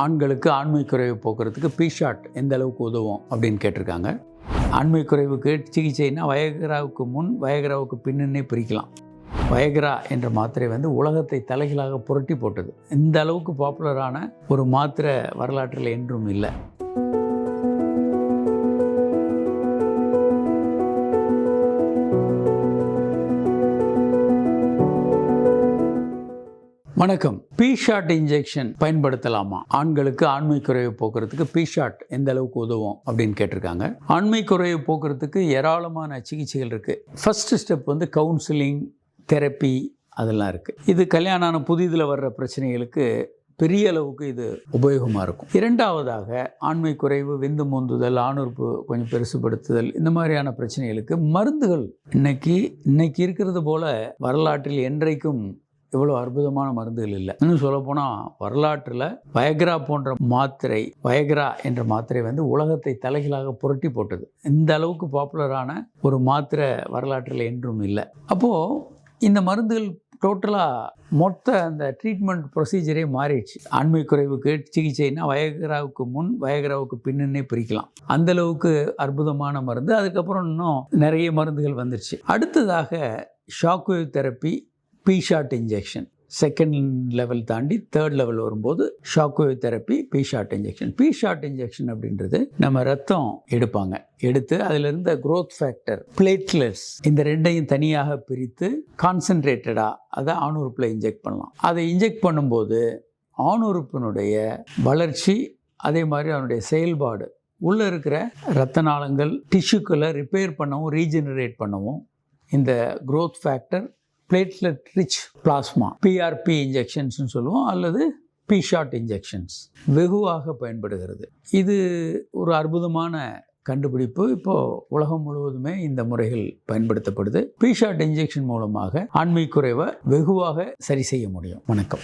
ஆண்களுக்கு ஆண்மை குறைவு போக்குறதுக்கு பி ஷாட் எந்த அளவுக்கு உதவும் அப்படின்னு கேட்டிருக்காங்க. ஆண்மை குறைவுக்கு சிகிச்சைனா வயகராவுக்கு முன் வயகராவுக்கு பின்னே பிரிக்கலாம். வயகரா என்ற மாத்திரை வந்து உலகத்தை தலைகளாக புரட்டி போட்டது. இந்த அளவுக்கு பாப்புலரான ஒரு மாத்திரை வரலாற்றில் என்றும் இல்லை. வணக்கம். பி ஷாட் இன்ஜெக்ஷன் பயன்படுத்தலாமா? ஆண்களுக்கு ஆண்மை குறைவு போக்குறதுக்கு பி ஷாட் எந்த அளவுக்கு உதவும் அப்படின்னு கேட்டிருக்காங்க. ஆண்மை குறைவு போக்குறதுக்கு ஏராளமான சிகிச்சைகள் இருக்கு. ஃபர்ஸ்ட் ஸ்டெப் வந்து கவுன்சிலிங் தெரப்பி அதெல்லாம் இருக்கு. இது கல்யாணம் ஆன புதிதில் வர்ற பிரச்சனைகளுக்கு பெரிய அளவுக்கு இது உபயோகமாக இருக்கும். இரண்டாவதாக ஆண்மை குறைவு விந்து முந்துதல் ஆணுறுப்பு கொஞ்சம் பெருசுபடுத்துதல் இந்த மாதிரியான பிரச்சனைகளுக்கு மருந்துகள் இன்னைக்கு இன்னைக்கு இருக்கிறது போல வரலாற்றில் என்றைக்கும் இவ்வளோ அற்புதமான மருந்துகள் இல்லை. இன்னும் சொல்லப்போனால் வரலாற்றில் வயக்ரா போன்ற மாத்திரை வயக்ரா என்ற மாத்திரை வந்து உலகத்தை தலைகளாக புரட்டி போட்டது. இந்த அளவுக்கு பாப்புலரான ஒரு மாத்திரை வரலாற்றில் என்றும் இல்லை. அப்போது இந்த மருந்துகள் டோட்டலாக மொத்த அந்த ட்ரீட்மெண்ட் ப்ரொசீஜரே மாறிடுச்சு. ஆண்மை குறைவுக்கு சிகிச்சைனா வயகராவுக்கு முன் வயகராவுக்கு பின்னே பிரிக்கலாம். அந்தளவுக்கு அற்புதமான மருந்து. அதுக்கப்புறம் இன்னும் நிறைய மருந்துகள் வந்துருச்சு. அடுத்ததாக shockwave therapy P shot injection second level தாண்டி தேர்ட் லெவல் வரும்போது shockwave therapy P shot injection P shot injection அப்படின்றது நம்ம ரத்தம் எடுப்பாங்க. எடுத்து அதில் இருந்த growth ஃபேக்டர் பிளேட்லெட்ஸ் இந்த ரெண்டையும் தனியாக பிரித்து கான்சன்ட்ரேட்டடாக அதை ஆணுறுப்பில் இன்ஜெக்ட் பண்ணலாம். அதை இன்ஜெக்ட் பண்ணும்போது ஆணுறுப்பினுடைய வளர்ச்சி அதே மாதிரி அதனுடைய செயல்பாடு. உள்ளே இருக்கிற ரத்த நாளங்கள் டிஷ்யூக்களை ரிப்பேர் பண்ணவும் ரீஜெனரேட் பண்ணவும் இந்த growth factor platelet rich plasma PRP இன்ஜெக்ஷன்ஸ்னு சொல்லுவோம் அல்லது பி ஷாட் இன்ஜெக்ஷன்ஸ் வெகுவாக பயன்படுகிறது. இது ஒரு அற்புதமான கண்டுபிடிப்பு. இப்போ உலகம் முழுவதுமே இந்த முறைகள் பயன்படுத்தப்படுது. பி ஷாட் இன்ஜெக்ஷன் மூலமாக ஆண்மை குறைவை வெகுவாக சரி செய்ய முடியும். வணக்கம்.